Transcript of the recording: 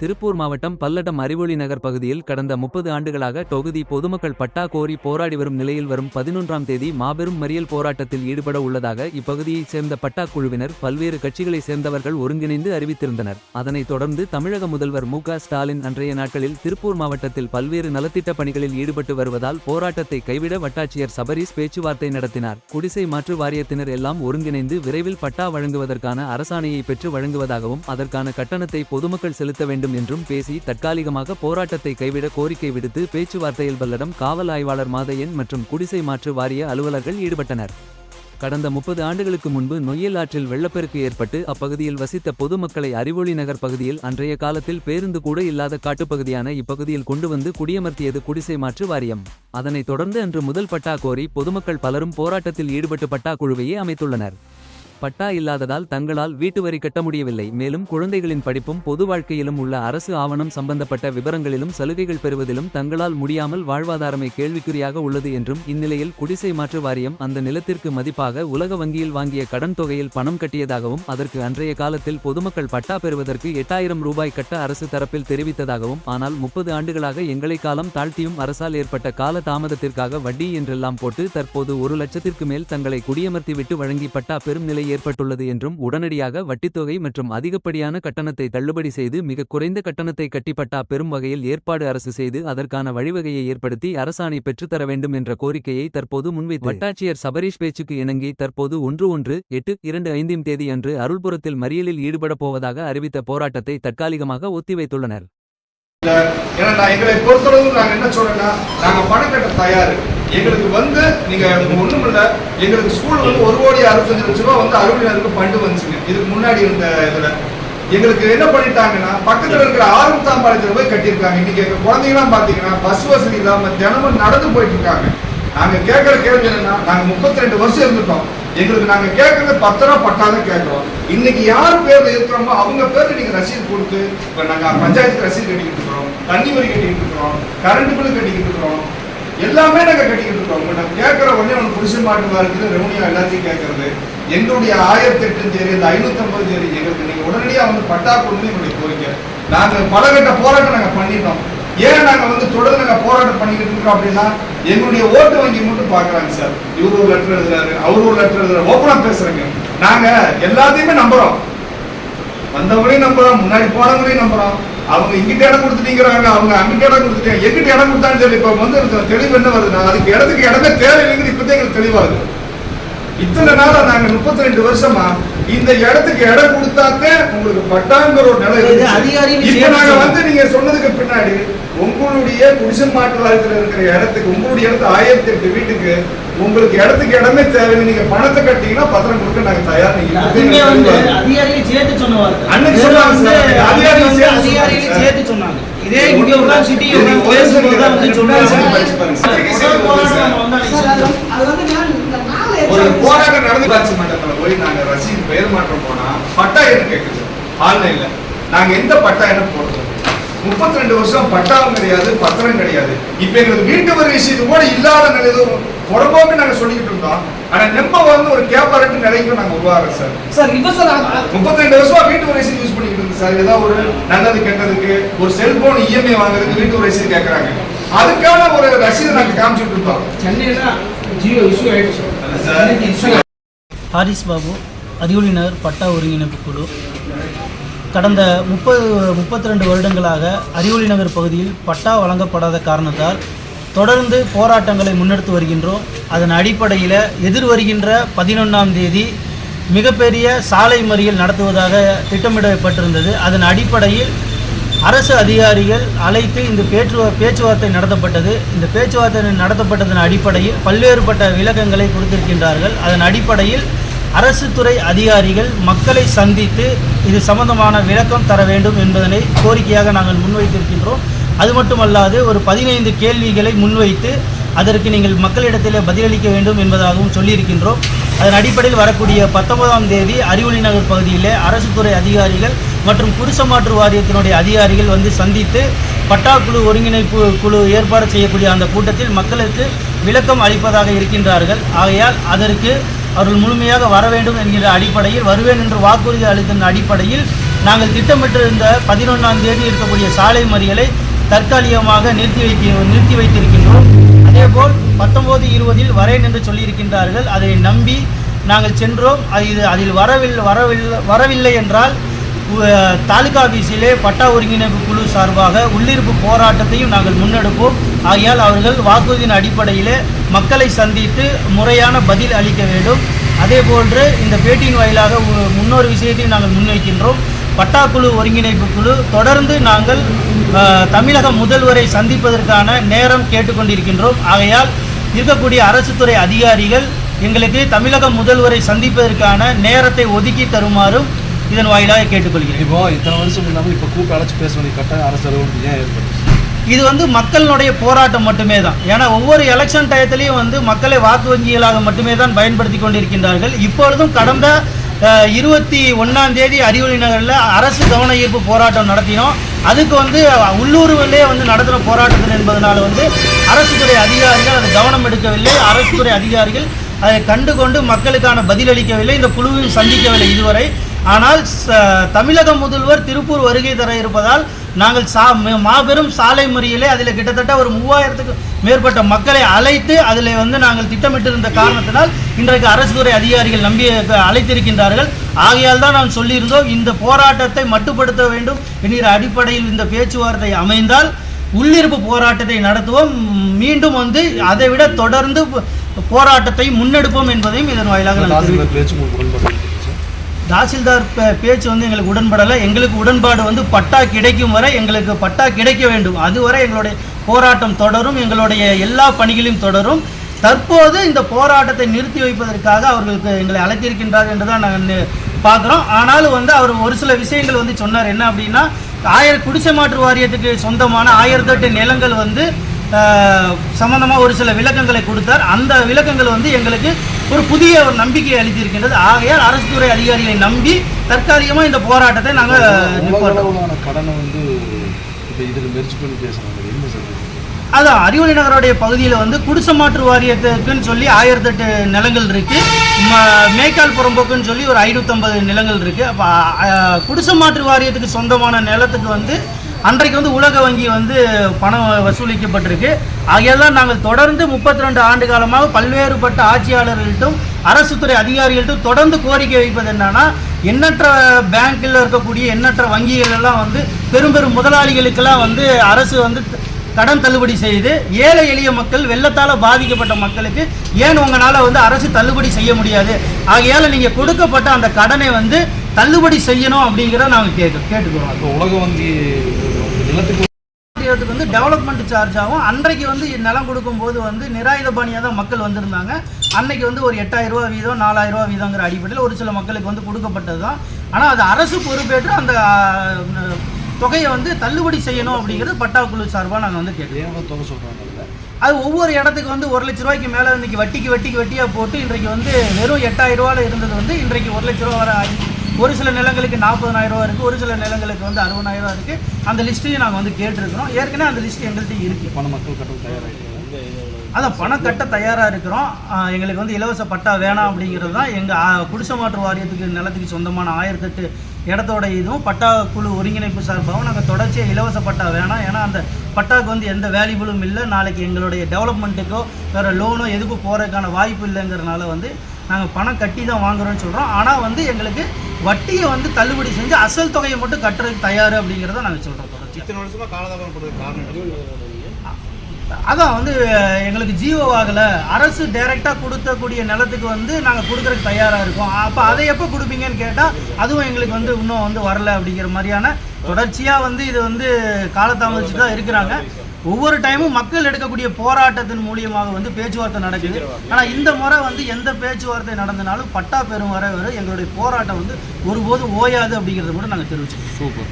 திருப்பூர் மாவட்டம் பல்லடம் அறிவொளி நகர் பகுதியில் கடந்த முப்பது ஆண்டுகளாக தொகுதி பொதுமக்கள் பட்டா கோரி போராடி வரும் நிலையில் வரும் பதினொன்றாம் தேதி மாபெரும் மறியல் போராட்டத்தில் ஈடுபட உள்ளதாக இப்பகுதியைச் சேர்ந்த பட்டா குழுவினர் பல்வேறு கட்சிகளைச் சேர்ந்தவர்கள் ஒருங்கிணைந்து அறிவித்திருந்தனர். அதனைத் தொடர்ந்து தமிழக முதல்வர் மு ஸ்டாலின் அன்றைய நாட்களில் திருப்பூர் மாவட்டத்தில் பல்வேறு நலத்திட்ட பணிகளில் ஈடுபட்டு வருவதால் போராட்டத்தை கைவிட வட்டாட்சியர் சபரீஸ் பேச்சுவார்த்தை நடத்தினார். குடிசை மாற்று வாரியத்தினர் எல்லாம் ஒருங்கிணைந்து விரைவில் பட்டா வழங்குவதற்கான அரசாணையை பெற்று வழங்குவதாகவும் அதற்கான கட்டணத்தை பொதுமக்கள் செலுத்த வேண்டும் வேண்டும் என்றும் பேசி தற்காலிகமாக போராட்டத்தை கைவிட கோரிக்கை விடுத்து பேச்சுவார்த்தையில் பல்லடம் காவல் ஆய்வாளர் மாதையன் மற்றும் குடிசை மாற்று வாரிய அலுவலர்கள் ஈடுபட்டனர். கடந்த முப்பது ஆண்டுகளுக்கு முன்பு நொய்யல் ஆற்றில் வெள்ளப்பெருக்கு ஏற்பட்டு அப்பகுதியில் வசித்த பொதுமக்களை அறிவொளி நகர் பகுதியில் அன்றைய காலத்தில் பேருந்து கூட இல்லாத காட்டுப்பகுதியான இப்பகுதியில் கொண்டு வந்து குடியமர்த்தியது குடிசை மாற்று வாரியம். அதனைத் தொடர்ந்து அன்று முதல் பட்டா கோரி பொதுமக்கள் பலரும் போராட்டத்தில் ஈடுபட்டு பட்டா குழுவையே அமைத்துள்ளனர். பட்டா இல்லாததால் தங்களால் வீட்டு வரி கட்ட முடியவில்லை. மேலும் குழந்தைகளின் படிப்பும் பொது வாழ்க்கையிலும் உள்ள அரசு ஆவணம் சம்பந்தப்பட்ட விவரங்களிலும் சலுகைகள் பெறுவதிலும் தங்களால் முடியாமல் வாழ்வாதாரமே கேள்விக்குறியாக உள்ளது என்றும் இந்நிலையில் குடிசை மாற்று வாரியம் அந்த நிலத்திற்கு மதிப்பாக உலக வங்கியில் வாங்கிய கடன் தொகையில் பணம் கட்டியதாகவும் அதற்கு அன்றைய காலத்தில் பொதுமக்கள் பட்டா பெறுவதற்கு எட்டாயிரம் ரூபாய் கட்ட அரசு தரப்பில் தெரிவித்ததாகவும் ஆனால் முப்பது ஆண்டுகளாக எங்களை காலம் தாழ்த்தியும் அரசால் ஏற்பட்ட கால தாமதத்திற்காக வட்டி என்றெல்லாம் போட்டு தற்போது ஒரு லட்சத்திற்கு மேல் தங்களை குடியமர்த்தி விட்டு வழங்கி பட்டா பெறும் நிலை ஏற்பட்டுள்ளது என்றும் உடனடியாக வட்டித்தொகை மற்றும் அதிகப்படியான கட்டணத்தை தள்ளுபடி செய்து மிக குறைந்த கட்டணத்தை கட்டிப்பட்டா பெறும் வகையில் ஏற்பாடு அரசு செய்து அதற்கான வழிவகையை ஏற்படுத்தி அரசாணை பெற்றுத்தர வேண்டும் என்ற கோரிக்கையை தற்போது முன்வைத்து வட்டாட்சியர் சபரீஷ் பேச்சுக்கு இணங்கி தற்போது ஒன்று ஒன்று எட்டு இரண்டு ஐந்தாம் தேதி அன்று அருள்புரத்தில் மறியலில் ஈடுபடப் போவதாக அறிவித்த போராட்டத்தை தற்காலிகமாக ஒத்திவைத்துள்ளனர். ஏன்னா எங்களை பொறுத்தளவு நாங்க என்ன சொல்றேன்னா நாங்க பணம் கட்ட தயாரு. எங்களுக்கு வந்து நீங்க ஒண்ணும் இல்ல. எங்களுக்கு ஸ்கூல் வந்து ஒரு கோடி அறுபத்தஞ்சு லட்சம் ரூபாய் வந்து அறுபதினருக்கு ஃபண்டு வந்துச்சுங்க இதுக்கு முன்னாடி இருந்த இதுல. எங்களுக்கு என்ன பண்ணிட்டாங்கன்னா பக்கத்துல இருக்கிற ஆறுமுத்தாம் பாளையத்துல போய் கட்டியிருக்காங்க. இன்னைக்கு எங்க குழந்தைங்களாம் பாத்தீங்கன்னா பஸ் வசதி இல்லாம தினமும் நடந்து போயிட்டு இருக்காங்க. நாங்க கேட்கற கேள்வி என்னன்னா நாங்க முப்பத்தி ரெண்டு வருஷம் இருந்துட்டோம். எங்களுக்கு நாங்க கேட்கறது பத்து ரூபா பட்டாதான் கேட்கிறோம் இன்னைக்கு யார் பேர்ல இருக்கிறோமோ அவங்க பேர்ல நீங்க ரசீது கொடுத்து இப்ப நாங்க பஞ்சாயத்து ரசீது கட்டிக்கிட்டு இருக்கிறோம். தண்ணி வரி கட்டிக்கிட்டு இருக்கிறோம். கரண்ட் பில்லு கட்டிக்கிட்டு இருக்கிறோம். எல்லாமே நாங்கள் கட்டிக்கிட்டு இருக்கோம். உங்க நம்ம கேட்கிற உடனே உனக்கு புடிச்ச மாட்டு இருக்குது. ரெவன்யூ எல்லாத்தையும் கேட்கறது. எங்களுடைய ஆயிரத்தி எட்டு சரி இந்த ஐநூத்தி ஐம்பது சரி எங்களுக்கு நீங்கள் உடனடியாக வந்து பட்டா கொடுங்க எங்களுடைய கோரிக்கை. நாங்க பலகட்ட போராட்டம் நாங்கள் பண்ணிட்டோம். ஏன் நாங்கள் வந்து தொடர்ந்து நாங்கள் போராட்டம் பண்ணிக்கிட்டு இருக்கோம் அப்படின்னா எங்களுடைய ஓட்டு வங்கி மட்டும் பார்க்குறாங்க சார். இவரு ஒரு லெட்டர் எழுதுறாரு அவரு ஒரு லெட்டர் எழுதுறாரு. ஓப்பனாக பேசுகிறேங்க நாங்கள் எல்லாத்தையுமே நம்புகிறோம் வந்தவங்களையும் நம்புறோம் முன்னாடி போனவங்களையும் நம்புறோம். அவங்க இங்கிட்ட இடம் கொடுத்துட்டீங்கிறாங்க அவங்க அங்கிட்ட இடம் கொடுத்துட்டாங்க எங்கிட்ட இடம் கொடுத்தான்னு சொல்லி இப்ப வந்து தெளிவு என்ன வருதுன்னா அதுக்கு இடத்துக்கு இடமே தேவையில்லைங்கிறது இப்பதான் எங்களுக்கு தெளிவாகுது. இத்தனை நாளாக நாங்க முப்பத்தி ரெண்டு வருஷமா இந்த இடத்துக்கு இடம் கொடுத்தாத்தே உங்களுக்கு பட்டாங்கிற ஒரு நிலை இருந்துச்சு. அதிகாரிகள் இப்ப. வந்து நீங்க சொன்னதுக்கு பின்னாடி உங்களுடைய குடிசை மாற்று வாரியத்துல இருக்கிற இடத்துக்கு உங்களுடைய இடத்து ஆயிரத்தி எட்டு வீட்டுக்கு உங்களுக்கு இடத்துக்கு இடமே தேவையில்லை நீங்க பணத்தை கட்டிங்கன்னா பத்திரம் கொடுக்க நாங்க தயார் நீங்க சேர்த்து சொன்னாங்க. இதே இங்க உள்ள சிட்டி வந்து சொன்னாங்க அது வந்து நான் இந்த நாலு ஒரு போராட்டம் நடந்து காட்சி மண்டபத்துல போய் நாங்க ரசீது பெயர் மாற்றம் போனா பட்டா என்ன கேக்குது? ஆன்லைன்ல நாங்க எந்த பட்டா என்ன போடுறோம் முப்பத்தி ரெண்டு வருஷம் பட்டாவும் கிடையாது பத்திரம் கிடையாது. இப்ப எங்களுக்கு வீட்டு வரி விஷயத்து கூட இல்லாத நிலையில புறம்போக்கு நாங்க சொல்லிக்கிட்டு இருந்தோம். ஆனா நெம்ப வந்து ஒரு கேப்பரட்டு நிலைக்கு நாங்க உருவாகிறோம் சார். சார் இப்ப சார் முப்பத்தி ரெண்டு வருஷமா வீட்டு வரி யூஸ் பண்ணிக்கிட்டு இருக்கு சார். ஏதாவது ஒரு நல்லது கெட்டதுக்கு ஒரு செல்போன் இஎம்ஐ வாங்குறதுக்கு வீட்டு வரி ரசீது கேக்குறாங்க. அதுக்கான ஒரு ரசீது நாங்க காமிச்சிட்டு இருந்தோம். சென்னையில ஜியோ இஷ்யூ ஆயிடுச்சு. ஹாரிஸ் பாபு அறிவொளி பட்டா ஒருங்கிணைப்பு குழு. கடந்த முப்பது முப்பத்தி ரெண்டு வருடங்களாக அறிவொளி நகர் பகுதியில் பட்டா வழங்கப்படாத காரணத்தால் தொடர்ந்து போராட்டங்களை முன்னெடுத்து வருகின்றோம். அதன் அடிப்படையில் எதிர் வருகின்ற பதினொன்றாம் தேதி மிகப்பெரிய சாலை மறியல் நடத்துவதாக திட்டமிடப்பட்டிருந்தது. அதன் அடிப்படையில் அரசு அதிகாரிகள் அழைத்து இந்த பேச்சு பேச்சுவார்த்தை நடத்தப்பட்டது. இந்த பேச்சுவார்த்தை நடத்தப்பட்டதன் அடிப்படையில் பல்வேறுபட்ட விளக்கங்களை கொடுத்திருக்கின்றார்கள். அதன் அடிப்படையில் அரசு துறை அதிகாரிகள் மக்களை சந்தித்து இது சம்பந்தமான விளக்கம் தர வேண்டும் என்பதனை கோரிக்கையாக நாங்கள் முன்வைத்திருக்கின்றோம். அது மட்டுமல்லாது ஒரு பதினைந்து கேள்விகளை முன்வைத்து அதற்கு நீங்கள் மக்களிடத்தில் பதிலளிக்க வேண்டும் என்பதாகவும் சொல்லியிருக்கின்றோம். அதன் அடிப்படையில் வரக்கூடிய பத்தொன்பதாம் தேதி அறிவொளி நகர் பகுதியிலே அரசு துறை அதிகாரிகள் மற்றும் குடிசமாற்று வாரியத்தினுடைய அதிகாரிகள் வந்து சந்தித்து பட்டா குழு ஒருங்கிணைப்பு குழு ஏற்பாடு செய்யக்கூடிய அந்த கூட்டத்தில் மக்களுக்கு விளக்கம் அளிப்பதாக இருக்கின்றார்கள். ஆகையால் அதற்கு அவர்கள் முழுமையாக வர வேண்டும் என்கிற அடிப்படையில் வருவேன் என்று வாக்குறுதி அளித்த அடிப்படையில் நாங்கள் திட்டமிட்டிருந்த பதினொன்றாம் தேதி இருக்கக்கூடிய சாலை மறியலை தற்காலிகமாக நிறுத்தி வைக்க நிறுத்தி வைத்திருக்கின்றோம். அதேபோல் பத்தொம்போது இருபதில் வரேன் என்று சொல்லியிருக்கின்றார்கள். அதை நம்பி நாங்கள் சென்றோம். அது அதில் வரவில்லை வரவில்லை வரவில்லை என்றால் தாலுகா ஆபீஸிலே பட்டா ஒருங்கிணைப்பு குழு சார்பாக உள்ளிருப்பு போராட்டத்தையும் நாங்கள் முன்னெடுப்போம். ஆகையால் அவர்கள் வாக்குறுதியின் அடிப்படையிலே மக்களை சந்தித்து முறையான பதில் அளிக்க வேண்டும். அதே போன்று இந்த பேட்டியின் வாயிலாக முன்னொரு விஷயத்தையும் நாங்கள் முன்வைக்கின்றோம். பட்டாக்குழு ஒருங்கிணைப்பு குழு தொடர்ந்து நாங்கள் தமிழக முதல்வரை சந்திப்பதற்கான நேரம் கேட்டுக்கொண்டிருக்கின்றோம். ஆகையால் இருக்கக்கூடிய அரசு துறை அதிகாரிகள் எங்களுக்கு தமிழக முதல்வரை சந்திப்பதற்கான நேரத்தை ஒதுக்கி தருமாறும் இதன் வாயிலாக கேட்டுக்கொள்கிறேன். இப்போ இத்தனை வருஷம் இல்லாமல் இப்போ கூப்பிட்டு அழைச்சி பேச வேண்டிய கட்டாயம் அரசு அலுவலகம் ஏன் இது வந்து மக்களுடைய போராட்டம் மட்டுமே தான் ஏன்னா ஒவ்வொரு எலெக்ஷன் டயத்திலையும் வந்து மக்களை வாக்கு வங்கிகளாக மட்டுமே தான் பயன்படுத்தி கொண்டிருக்கின்றார்கள். இப்பொழுதும் கடந்த இருபத்தி ஒன்றாம் தேதி அறிவொளி நகரில் அரசு கவன ஈர்ப்பு போராட்டம் நடத்தினோம். அதுக்கு வந்து உள்ளூரிலே வந்து நடத்தின போராட்டத்தில் என்பதனால வந்து அரசு துறை அதிகாரிகள் அதை கவனம் எடுக்கவில்லை. அரசு துறை அதிகாரிகள் அதை கண்டுகொண்டு மக்களுக்கான பதிலளிக்கவில்லை. இந்த குழுவையும் சந்திக்கவில்லை இதுவரை. ஆனால் தமிழக முதல்வர் திருப்பூர் வருகை தர இருப்பதால் நாங்கள் சா மாபெரும் சாலை மறியலே அதில் கிட்டத்தட்ட ஒரு மூவாயிரத்துக்கு மேற்பட்ட மக்களை அழைத்து அதில் வந்து நாங்கள் திட்டமிட்டிருந்த காரணத்தினால் இன்றைக்கு அரசு துறை அதிகாரிகள் நம்பி அழைத்திருக்கின்றார்கள். ஆகையால் தான் நான் சொல்லியிருந்தோம் இந்த போராட்டத்தை மட்டுப்படுத்த வேண்டும் என்கிற அடிப்படையில் இந்த பேச்சுவார்த்தை அமைந்தால் உள்ளிருப்பு போராட்டத்தை நடத்துவோம். மீண்டும் வந்து அதை விட தொடர்ந்து போராட்டத்தை முன்னெடுப்போம் என்பதையும் இதன் வாயிலாக நான் தாசில்தார் பேச்சு பே- பேச்சு வந்து எங்களுக்கு உடன்படலை. எங்களுக்கு உடன்பாடு வந்து பட்டா கிடைக்கும் வரை எங்களுக்கு பட்டா கிடைக்க வேண்டும். அதுவரை எங்களுடைய போராட்டம் தொடரும். எங்களுடைய எல்லா பணிகளையும் தொடரும். தற்போது இந்த போராட்டத்தை நிறுத்தி வைப்பதற்காக அவர்களுக்கு எங்களை அழைத்திருக்கின்றார் என்று தான் நாங்கள் பார்க்குறோம். ஆனாலும் வந்து அவர் ஒரு சில விஷயங்கள் வந்து சொன்னார். என்ன அப்படின்னா ஆயிரம் குடிசை மாற்று வாரியத்துக்கு சொந்தமான ஆயிரத்தெட்டு நிலங்கள் வந்து சம்பந்தமாக ஒரு சில விளக்கங்களை கொடுத்தார். அந்த விளக்கங்கள் வந்து எங்களுக்கு ஒரு புதிய ஒரு நம்பிக்கையை அளித்திருக்கின்றது. ஆகையால் அரசு துறை அதிகாரிகளை நம்பி தற்காலிகமாக இந்த போராட்டத்தை நாங்கள் கடனை வந்து இப்போ இதில் மெரிச்சு பண்ணி பேசுகிறாங்க அது அறிவொளி நகருடைய பகுதியில் வந்து குடிசை மாற்று வாரியத்துக்குன்னு சொல்லி ஆயிரத்தெட்டு நிலங்கள் இருக்குது ம- மேய்க்கால் புறம்போக்குன்னு சொல்லி ஒரு ஐநூற்றம்பது நிலங்கள் இருக்குது அப்போ குடிசை மாற்று வாரியத்துக்கு சொந்தமான நிலத்துக்கு வந்து அன்றைக்கு வந்து உலக வங்கி வந்து பணம் வசூலிக்கப்பட்டிருக்கு. ஆகையால் நாங்கள் தொடர்ந்து முப்பத்தி ரெண்டு ஆண்டு காலமாக பல்வேறுபட்ட ஆட்சியாளர்கள்ட்டும் அரசு துறை அதிகாரிகள்ட்டும் தொடர்ந்து கோரிக்கை வைப்பது என்னன்னா எண்ணற்ற பேங்க்கில் இருக்கக்கூடிய எண்ணற்ற வங்கிகள் எல்லாம் வந்து பெரும் பெரும் முதலாளிகளுக்கெல்லாம் வந்து அரசு வந்து கடன் தள்ளுபடி செய்து ஏழை எளிய மக்கள் வெள்ளத்தால் பாதிக்கப்பட்ட மக்களுக்கு ஏன் உங்களால் வந்து அரசு தள்ளுபடி செய்ய முடியாது? ஆகையால் நீங்கள் கொடுக்கப்பட்ட அந்த கடனை வந்து தள்ளுபடி செய்யணும் அப்படிங்கிறத நாங்கள் கேட்க கேட்டுக்கிறோம். இப்போ உலக வங்கி நிலத்துக்கு வந்து டெவலப்மெண்ட் சார்ஜ் ஆகும். அன்றைக்கு வந்து நிலம் கொடுக்கும்போது வந்து நிராயுதபாணியாக தான் மக்கள் வந்திருந்தாங்க. அன்னைக்கு வந்து ஒரு எட்டாயிரம் ரூபா வீதம் நாலாயிரம் ரூபா வீதங்கிற அடிப்படையில் ஒரு சில மக்களுக்கு வந்து கொடுக்கப்பட்டது தான் ஆனால் அது அரசு பொறுப்பேற்று அந்த தொகையை வந்து தள்ளுபடி செய்யணும் அப்படிங்கிறது பட்டாக்குழு சார்பாக நாங்கள் வந்து ஏன் தொகை சொல்கிறாங்க அது ஒவ்வொரு இடத்துக்கு வந்து ஒரு லட்ச ரூபாய்க்கு மேலே இன்னைக்கு வட்டிக்கு வட்டிக்கு வட்டியாக போட்டு இன்றைக்கு வந்து வெறும் எட்டாயிரம் ரூபாயில் இருந்தது வந்து இன்றைக்கு ஒரு லட்ச ரூபா வர ஆகி ஒரு சில நிலங்களுக்கு நாற்பதனாயிரம் ரூபா இருக்குது ஒரு சில நிலங்களுக்கு வந்து அறுபதாயிரம் ரூபா இருக்குது அந்த லிஸ்ட்டையும் நாங்கள் வந்து கேட்டிருக்கிறோம். ஏற்கனவே அந்த லிஸ்ட் எங்கள்கிட்ட இருக்குது பண மக்கள் கட்ட தயாராகிட்டாங்க அதான் பணம் கட்ட தயாராக இருக்கிறோம் எங்களுக்கு வந்து இலவச பட்டா வேணாம் அப்படிங்கிறது தான் எங்கள் குடிசை மாற்று வாரியத்துக்கு நிலத்துக்கு சொந்தமான ஆயிரத்தெட்டு இடத்தோட இதுவும் பட்டா குழு ஒருங்கிணைப்பு சார்பாகவும் நாங்கள் தொடர்ச்சியாக இலவச பட்டா வேணாம். ஏன்னா அந்த பட்டாவுக்கு வந்து எந்த வேல்யூபிளும் இல்லை. நாளைக்கு எங்களுடைய டெவலப்மெண்ட்டுக்கோ வேறு லோனோ எதுக்கும் போகிறதுக்கான வாய்ப்பு இல்லைங்கிறனால வந்து நாங்கள் பணம் கட்டி தான் வாங்குறோம்னு சொல்கிறோம் ஆனால் வந்து எங்களுக்கு வட்டியை வந்து தள்ளுபடி செஞ்சு அசல் தொகையை மட்டும் கட்டுறதுக்கு தயார் அப்படிங்கிறத நாங்கள் சொல்கிறோம் தொடர்ச்சி இத்தனை வருஷமாக காலதாபம் கொடுக்க காரணம் அதான் வந்து எங்களுக்கு ஜியோ ஆகலை. அரசு டைரெக்டாக கொடுக்கக்கூடிய நிலத்துக்கு வந்து நாங்கள் கொடுக்குறதுக்கு தயாராக இருக்கோம். அப்போ அதை எப்போ கொடுப்பீங்கன்னு கேட்டால் அதுவும் எங்களுக்கு வந்து இன்னும் வந்து வரல அப்படிங்கிற மாதிரியான தொடர்ச்சியாக வந்து இது வந்து காலதாமதிச்சு தான் இருக்கிறாங்க. ஒவ்வொரு டைமும் மக்கள் எடுக்கக்கூடிய போராட்டத்தின் மூலியமாக வந்து பேச்சுவார்த்தை நடக்குது. ஆனால் இந்த முறை வந்து எந்த பேச்சுவார்த்தை நடந்தனாலும் பட்டா பெறும் வரை வரை எங்களுடைய போராட்டம் வந்து ஒருபோதும் ஓயாது அப்படிங்கிறத கூட நாங்கள் தெரிவிச்சோம் சூப்பர்.